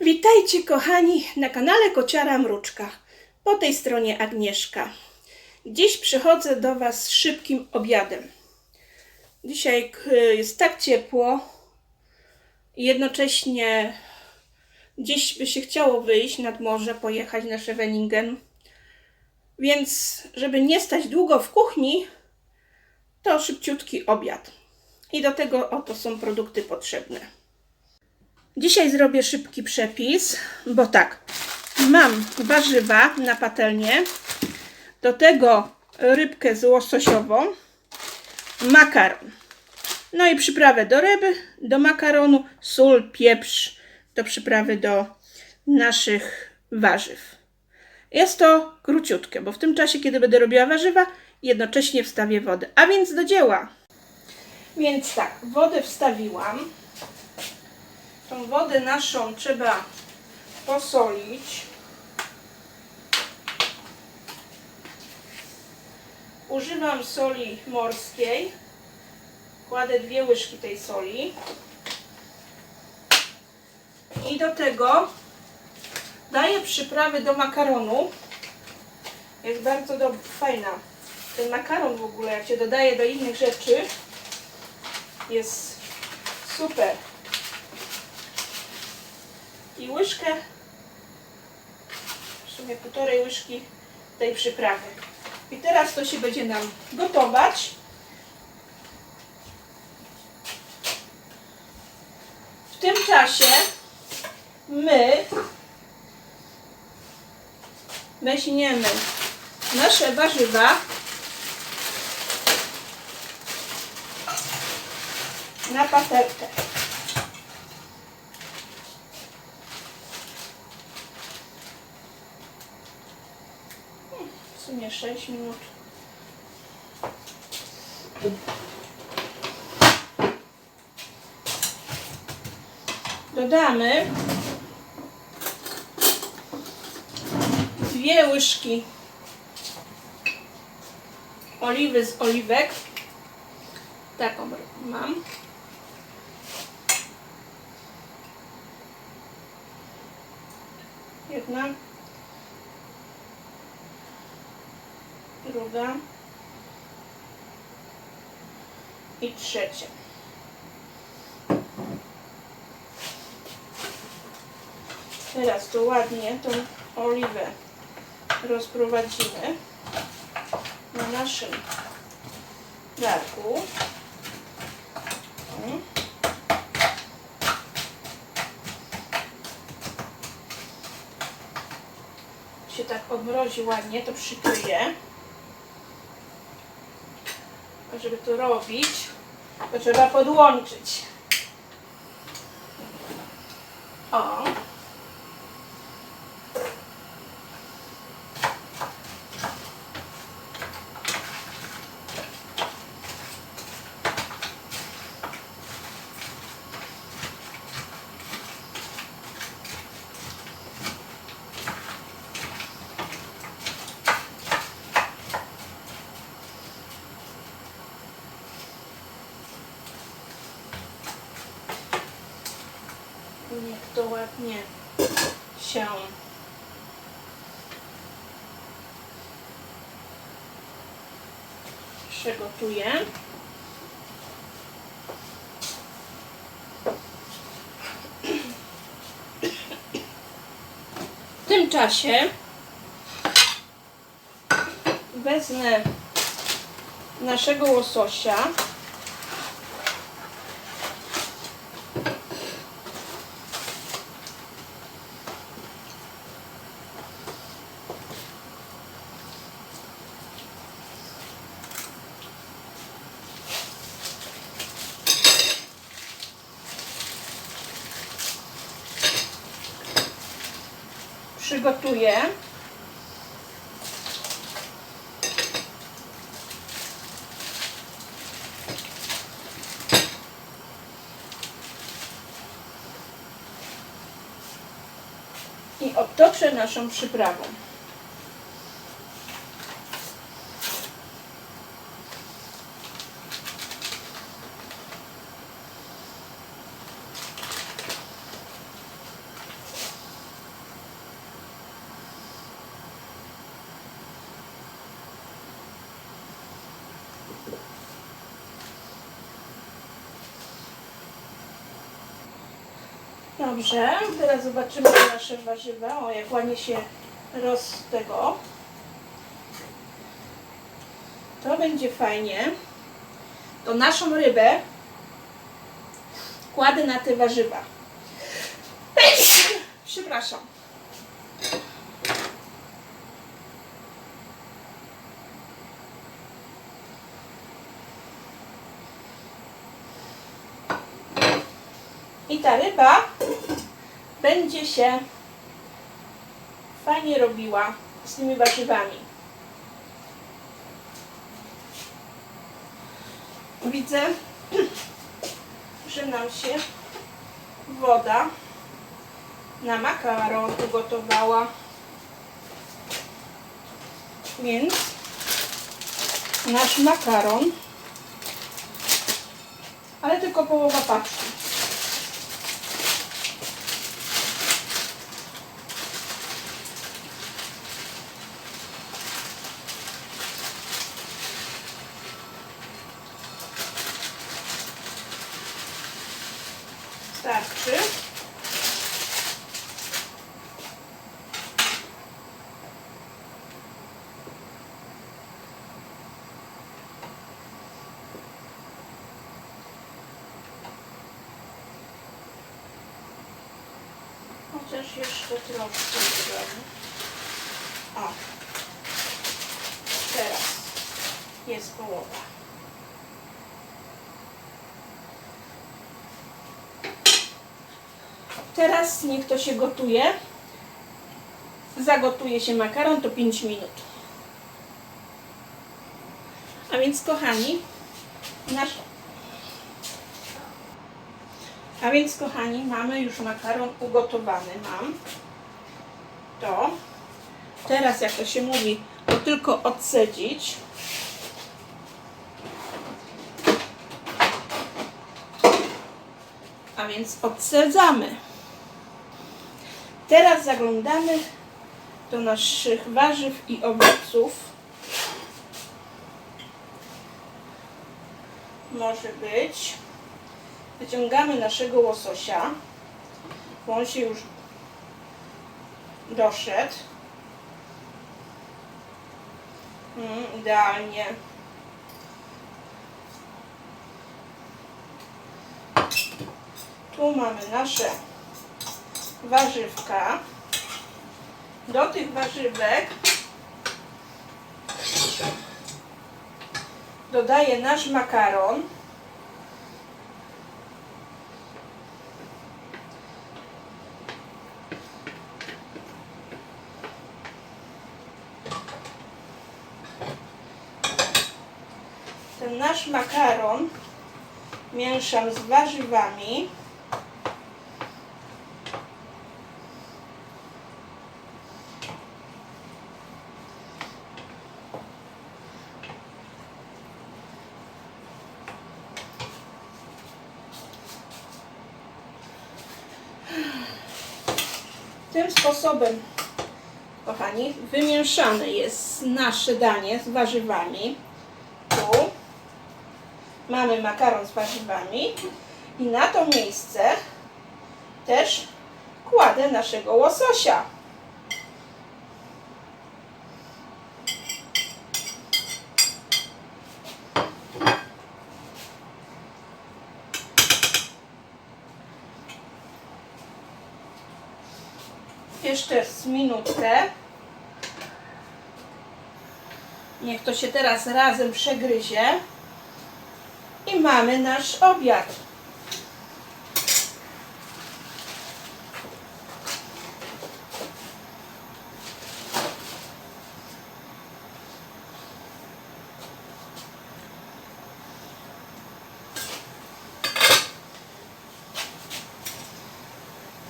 Witajcie kochani na kanale Kociara Mruczka. Po tej stronie Agnieszka. Dziś przychodzę do Was z szybkim obiadem. Dzisiaj jest tak ciepło jednocześnie gdzieś by się chciało wyjść nad morze, pojechać na Scheveningen. Więc żeby nie stać długo w kuchni, to szybciutki obiad. I do tego oto są produkty potrzebne. Dzisiaj zrobię szybki przepis, bo tak, mam warzywa na patelnię, do tego rybkę z łososiową, makaron, no i przyprawę do ryby, do makaronu, sól, pieprz, do przyprawy do naszych warzyw. Jest to króciutkie, bo w tym czasie, kiedy będę robiła warzywa, jednocześnie wstawię wodę. A więc do dzieła. Więc tak, wodę wstawiłam. Tą wodę naszą trzeba posolić. Używam soli morskiej. Kładę dwie łyżki tej soli. I do tego daję przyprawy do makaronu. Jest bardzo dob- fajna. Ten makaron w ogóle, jak się dodaje do innych rzeczy, jest super i łyżkę, w sumie półtorej łyżki tej przyprawy. I teraz to się będzie nam gotować. W tym czasie my weźmiemy nasze warzywa na patelkę. Sumie 6 minut. Dodamy dwie łyżki oliwy z oliwek. Taką mam. Jedna. Druga i trzecia. Teraz to ładnie tą oliwę rozprowadzimy na naszym garku. O. się tak odmrozi ładnie, to przykryję. Żeby to robić, to trzeba podłączyć. O. To ładnie się przygotuje. W tym czasie wezmę naszego łososia. Przygotuję. I otoczę naszą przyprawą. Dobrze, teraz zobaczymy nasze warzywa. O, jak ładnie się roz tego. To będzie fajnie. To naszą rybę kładę na te warzywa. Przepraszam. I ta ryba będzie się fajnie robiła z tymi warzywami. Widzę, że nam się woda na makaron ugotowała. Więc nasz makaron, ale tylko połowa paczki. Dodamy. O. Teraz jest połowa. Teraz niech to się gotuje. Zagotuje się makaron to 5 minut. A więc kochani, nasz a więc kochani, mamy już makaron ugotowany. Mam to. Teraz jak to się mówi, to tylko odcedzić. A więc odsadzamy. Teraz zaglądamy do naszych warzyw i owoców. Może być. Wyciągamy naszego łososia, bo on się już doszedł. Mm, idealnie. Tu mamy nasze warzywka. Do tych warzywek dodaję nasz makaron. Nasz makaron mieszam z warzywami. Tym sposobem, kochani, wymieszane jest nasze danie z warzywami. Mamy makaron z warzywami i na to miejsce też kładę naszego łososia. Jeszcze z minutkę. Niech to się teraz razem przegryzie. Mamy nasz obiad.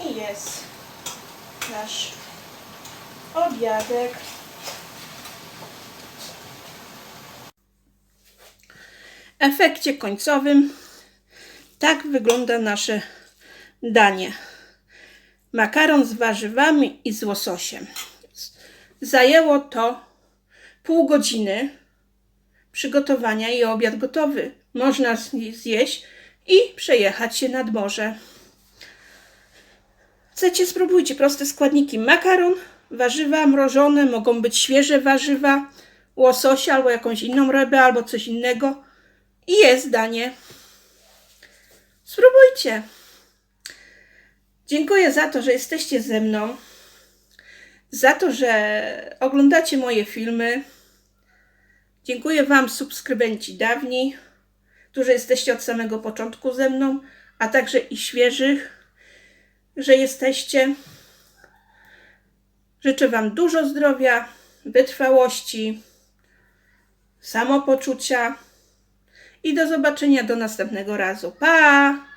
I jest nasz obiadek. Efekcie końcowym tak wygląda nasze danie. Makaron z warzywami i z łososiem. Zajęło to pół godziny przygotowania i obiad gotowy. Można zjeść i przejechać się nad morze. Chcecie, spróbujcie. Proste składniki. Makaron, warzywa mrożone, mogą być świeże warzywa, łososia albo jakąś inną rybę, albo coś innego. I jest danie. Spróbujcie. Dziękuję za to, że jesteście ze mną. Za to, że oglądacie moje filmy. Dziękuję Wam, subskrybenci dawni, którzy jesteście od samego początku ze mną, a także i świeżych, że jesteście. Życzę Wam dużo zdrowia, wytrwałości, samopoczucia i do zobaczenia do następnego razu. Pa!